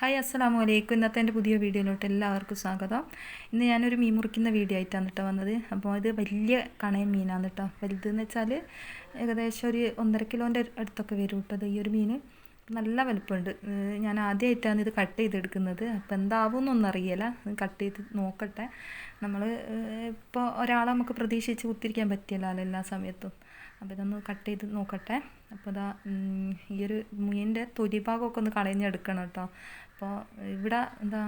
Hi അസ്സാം വലൈക്കും ഇന്നത്തെ എന്റെ പുതിയ വീഡിയോയിലോട്ട് എല്ലാവർക്കും സ്വാഗതം. ഇന്ന് ഞാനൊരു മീൻ മുറിക്കുന്ന വീഡിയോ ആയിട്ടാണ് കേട്ടോ വന്നത്. അപ്പോൾ ഇത് വലിയ കണയൻ മീനാണ് കേട്ടോ വലുതെന്ന് വെച്ചാൽ ഏകദേശം ഒരു ഒന്നര കിലോന്റെ അടുത്തൊക്കെ വരും കേട്ടോ ഈ ഒരു മീൻ. നല്ല വലുപ്പമുണ്ട്. ഞാൻ ആദ്യമായിട്ടാണ് ഇത് കട്ട് ചെയ്തെടുക്കുന്നത്. അപ്പോൾ എന്താവും എന്നൊന്നും അറിയില്ല കട്ട് ചെയ്ത് നോക്കട്ടെ. നമ്മൾ ഇപ്പോൾ ഒരാളെ നമുക്ക് പ്രതീക്ഷിച്ച് കുത്തിരിക്കാൻ പറ്റിയല്ലോ എല്ലാ സമയത്തും. അപ്പോൾ ഇതൊന്ന് കട്ട് ചെയ്ത് നോക്കട്ടെ. അപ്പോൾ ഇതാ ഈ ഒരു മീനിന്റെ തൊലിഭാഗമൊക്കെ ഒന്ന് കളഞ്ഞെടുക്കണം കേട്ടോ. അപ്പോൾ ഇവിടെ എന്താ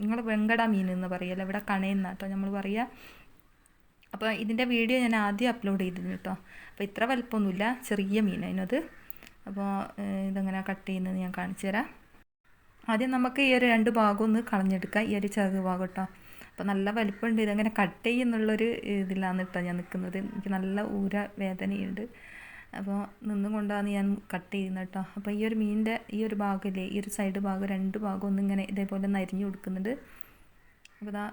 നിങ്ങൾ വെങ്കട മീൻ എന്ന് പറയല്ലോ ഇവിടെ കണയെന്ന കേട്ടോ നമ്മൾ പറയുക അപ്പോൾ ഇതിന്റെ വീഡിയോ ഞാൻ ആദ്യം അപ്ലോഡ് ചെയ്തിരുന്നു കേട്ടോ. അപ്പോൾ ഇത്ര വലിപ്പമൊന്നുമില്ല ചെറിയ മീൻ അതിനത് അപ്പോൾ ഇതെങ്ങനെ കട്ട് ചെയ്യുന്നത് ഞാൻ കാണിച്ചു തരാം. ആദ്യം നമുക്ക് ഈ ഒരു രണ്ട് ഭാഗം ഒന്ന് കളഞ്ഞെടുക്കാം ഈ ഒരു ചെറു ഭാഗം കേട്ടോ. അപ്പോൾ നല്ല വലിപ്പമുണ്ട് ഇതങ്ങനെ കട്ട് ചെയ്യുന്നുള്ളൊരു ഇതിലാണ് കേട്ടോ ഞാൻ നിൽക്കുന്നത്. എനിക്ക് നല്ല ഊര വേദനയുണ്ട്. അപ്പോൾ നിന്നും കൊണ്ടാണ് ഞാൻ കട്ട് ചെയ്യുന്നത് കേട്ടോ അപ്പോൾ ഈ ഒരു മീനിന്റെ ഈ ഒരു ഭാഗമില്ലേ ഈ ഒരു സൈഡ് ഭാഗം രണ്ട് ഭാഗം ഒന്നിങ്ങനെ ഇതേപോലെ നരിഞ്ഞു കൊടുക്കുന്നുണ്ട് അപ്പോൾ ഇതാ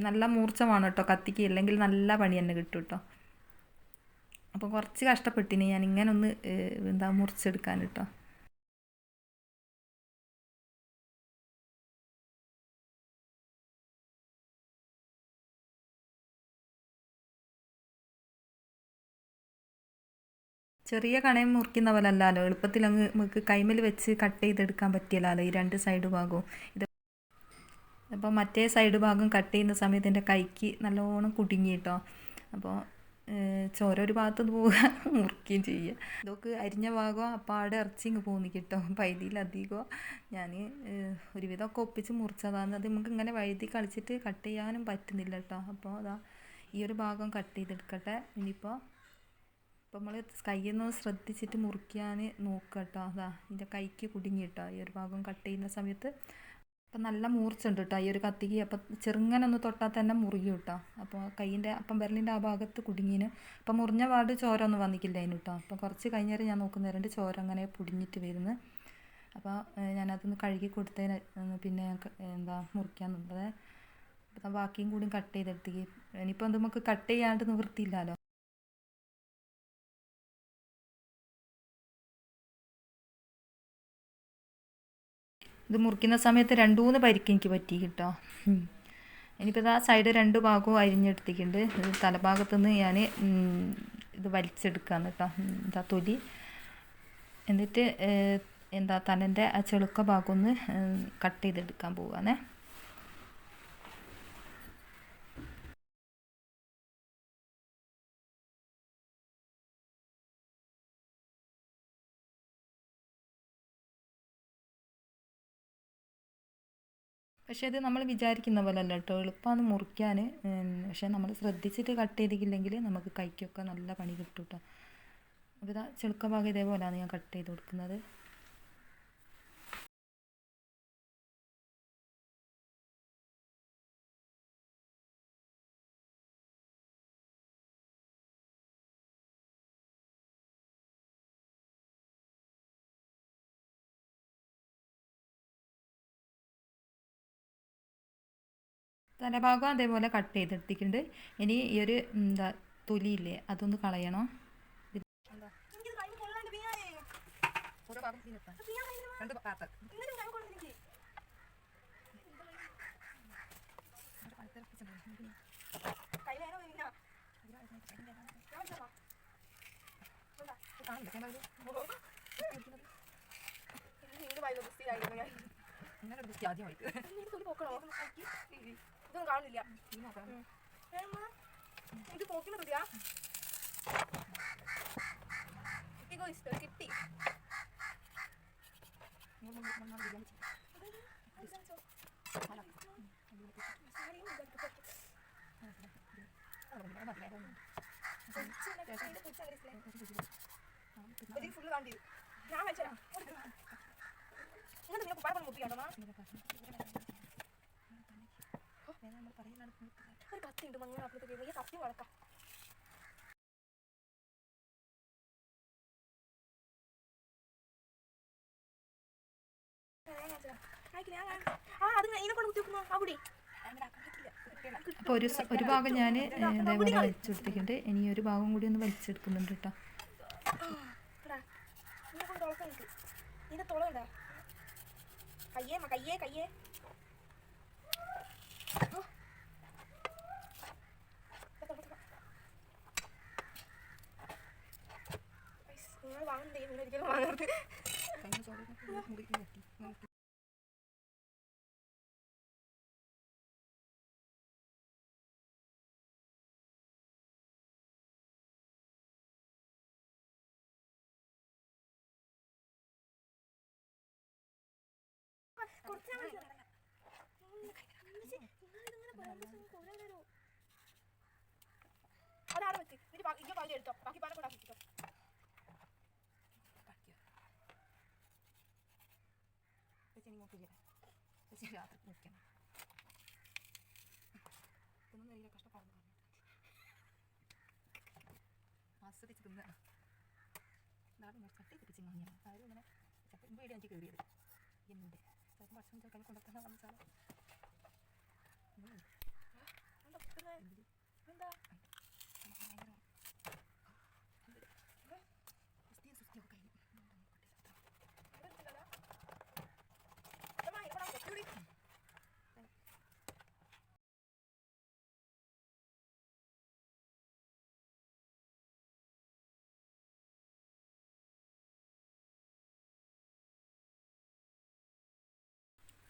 നല്ല മൂർച്ചമാണ് കേട്ടോ കത്തിക്ക്. ഇല്ലെങ്കിൽ നല്ല പണി തന്നെ കിട്ടും കേട്ടോ അപ്പോൾ കുറച്ച് കഷ്ടപ്പെട്ടിനി ഞാൻ ഇങ്ങനെ ഒന്ന് എന്താ മുറിച്ചെടുക്കാൻ കേട്ടോ ചെറിയ കണയം മുറിക്കുന്ന പോലെ അല്ലല്ലോ എളുപ്പത്തിൽ അങ്ങ് നമുക്ക് കൈമൽ വെച്ച് കട്ട് ചെയ്തെടുക്കാൻ പറ്റിയല്ലോ ഈ രണ്ട് സൈഡ് ഭാഗവും. ഇത് അപ്പോൾ മറ്റേ സൈഡ് ഭാഗം കട്ട് ചെയ്യുന്ന സമയത്ത് എന്റെ കൈക്ക് നല്ലോണം കുടുങ്ങി കേട്ടോ അപ്പോൾ ചോര ഒരു ഭാഗത്ത് പോവുക മുറിക്കുകയും ചെയ്യുക. ഇതൊക്കെ അരിഞ്ഞ ഭാഗം അപ്പാടെ ഇറച്ചിങ്ങ് പോകുന്നു കേട്ടോ. പൈതിയിലധികം ഞാൻ ഒരുവിധമൊക്കെ ഒപ്പിച്ച് മുറിച്ചതാണ്. അത് നമുക്ക് ഇങ്ങനെ വഴുതി കളിച്ചിട്ട് കട്ട് ചെയ്യാനും പറ്റുന്നില്ല കേട്ടോ. അപ്പോൾ അതാ ഈ ഒരു ഭാഗം കട്ട് ചെയ്തെടുക്കട്ടെ. ഇനിയിപ്പോൾ അപ്പോൾ നമ്മൾ നിന്ന് ശ്രദ്ധിച്ചിട്ട് മുറിക്കാൻ നോക്കുക കേട്ടോ അതാ എന്റെ കൈക്ക് കുടുങ്ങി കേട്ടോ ഈ ഒരു ഭാഗം കട്ട് ചെയ്യുന്ന സമയത്ത് അപ്പം നല്ല മൂർച്ചുണ്ട് കേട്ടോ ഈ ഒരു കത്തിക്ക് അപ്പം ചെറുങ്ങനെ ഒന്ന് തൊട്ടാൽ തന്നെ മുറിയും കേട്ടോ അപ്പോൾ കൈയിന്റെ അപ്പം വിരലിന്റെ ആ ഭാഗത്ത് കുടുങ്ങിന്. അപ്പം മുറിഞ്ഞ പാട് ചോര ഒന്നും വന്നിക്കില്ല അതിന് കേട്ടോ അപ്പം കുറച്ച് കഴിഞ്ഞേരം ഞാൻ നോക്കുന്നേരണ്ട് ചോര അങ്ങനെ പൊടിഞ്ഞിട്ട് വരുന്നത് അപ്പോൾ ഞാനതൊന്ന് കഴുകി കൊടുത്തതിന് പിന്നെ എന്താ മുറിക്കാൻ നിന്നത്. അപ്പം ബാക്കിയും കൂടി കട്ട് ചെയ്തെടുത്തേക്ക് ഇനിയിപ്പോൾ നമുക്ക് കട്ട് ചെയ്യാണ്ട് നിവൃത്തിയില്ലല്ലോ ഇത് മുറിക്കുന്ന സമയത്ത് രണ്ട് മൂന്ന് പരിക്ക് എനിക്ക് പറ്റി കേട്ടോ. എനിക്കത് ആ സൈഡ് രണ്ട് ഭാഗവും അരിഞ്ഞെടുത്തിട്ടുണ്ട്. ഇത് തലഭാഗത്തു നിന്ന് ഞാൻ ഇത് വലിച്ചെടുക്കുകയാണ് കേട്ടോ. എന്താ തൊലി. എന്നിട്ട് എന്താ തലന്റെ ആ ചെളുക്ക ഭാഗം ഒന്ന് കട്ട് ചെയ്തെടുക്കാൻ പോവുകയാണേ പക്ഷേ അത് നമ്മൾ വിചാരിക്കുന്ന പോലെ അല്ല കേട്ടോ. എളുപ്പമാണ് മുറിക്കാൻ. പക്ഷേ നമ്മൾ ശ്രദ്ധിച്ചിട്ട് കട്ട് ചെയ്തിട്ടില്ലെങ്കിൽ നമുക്ക് കൈക്കൊക്കെ നല്ല പണി കിട്ടും കേട്ടോ. അപ്പോൾ ഇതാ ചെളുക്ക ഭാഗം ഇതേപോലെയാണ് ഞാൻ കട്ട് ചെയ്ത് കൊടുക്കുന്നത്. തലഭാഗം അതേപോലെ കട്ട് ചെയ്തെടുത്തിട്ടുണ്ട്. ഇനി ഈ ഒരു എന്താ തൊലിയില്ലേ അതൊന്ന് കളയണം. ഇതൊന്നും കാണില്ല ഇത് പോക്കിന് കിട്ടിയാ കിട്ടി. ഫുള്ള് കാണ്ടി ഞാൻ വെച്ചാ ഇങ്ങനെ നിങ്ങൾ കുപ്പാടം മുപ്പിയാണോ ഒരു കത്തിയുണ്ട് മങ്ങ അപ്പുറത്തേക്ക് വലിയ വളക്കാം. കുത്തി അവിടെ. അപ്പോൾ ഒരു ഒരു ഭാഗം ഞാൻ ഇതേപോലെ വലിച്ചെടുത്തിട്ടുണ്ട്. ഇനി ഒരു ഭാഗം കൂടി ഒന്ന് വലിച്ചെടുക്കുന്നുണ്ട് കേട്ടോ. കയ്യേ കയ്യേ കയ്യേ ഓ. ഇതൊക്കെ, ഇതൊക്കെ. ഗയ്സ്, നിങ്ങൾ വാങ്ങണ്ടേ നിങ്ങൾ ഒരിക്കലും വാങ്ങരുത്. കുറച്ച്. അതവിടെ വെക്ക് എന്നിട്ട് ബാക്കി ഇയ്യ് പകുതി എടുത്തോ. ബാക്കി പാടെ കൂടെ ആക്കിക്കോ രാത്രി നിൽക്കണം. ഇതൊന്നും അറിയില്ല കഷ്ടപ്പാടെന്ന് പറഞ്ഞു ആസ്വദിച്ച് തിന്ന. നാളെ ഞാൻ ചട്ടി തിരിച്ച് വാങ്ങിയാണ് അതായത് ഇങ്ങനെ ചട്ടി വീട് എനിക്ക് കയറിയത് എന്നുണ്ട് ചിലപ്പോൾ ഭക്ഷണം ചെറുക്കാൻ കൊണ്ടുവരുന്ന വന്നിച്ചാലോ എന്താ കുത്തുന്നെ? എന്താ ഇവിടെ എടുത്തില്ലല്ലോ? അമ്മ, ഇവിടെ കൊച്ചുകൂടി.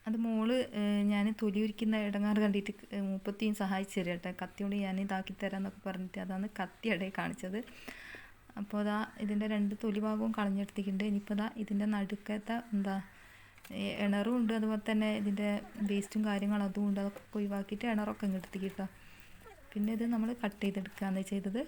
അത് മോൾ ഞാൻ തൊലി ഉരിക്കുന്ന ഇടങ്ങാറ് കണ്ടിട്ട് മുപ്പത്തിയും സഹായിച്ചു തരും കേട്ടോ. കത്തിയോട് ഞാൻ ഇതാക്കി തരാമെന്നൊക്കെ പറഞ്ഞിട്ട് അതാണ് കത്തി ഇടയിൽ കാണിച്ചത്. അപ്പോൾ അതാ ഇതിന്റെ രണ്ട് തൊലി ഭാഗവും കളഞ്ഞെടുത്തിട്ടുണ്ട്. ഇനിയിപ്പോൾ അതാ ഇതിന്റെ നടുക്കത്തെ എന്താ ഇണറും ഉണ്ട്. അതുപോലെ തന്നെ ഇതിന്റെ വേസ്റ്റും കാര്യങ്ങളും അതും ഉണ്ട്. അതൊക്കെ ഒഴിവാക്കിയിട്ട് ഇണറൊക്കെ കേട്ടോ പിന്നെ ഇത് നമ്മൾ കട്ട് ചെയ്തെടുക്കുകയാണ് ചെയ്തത്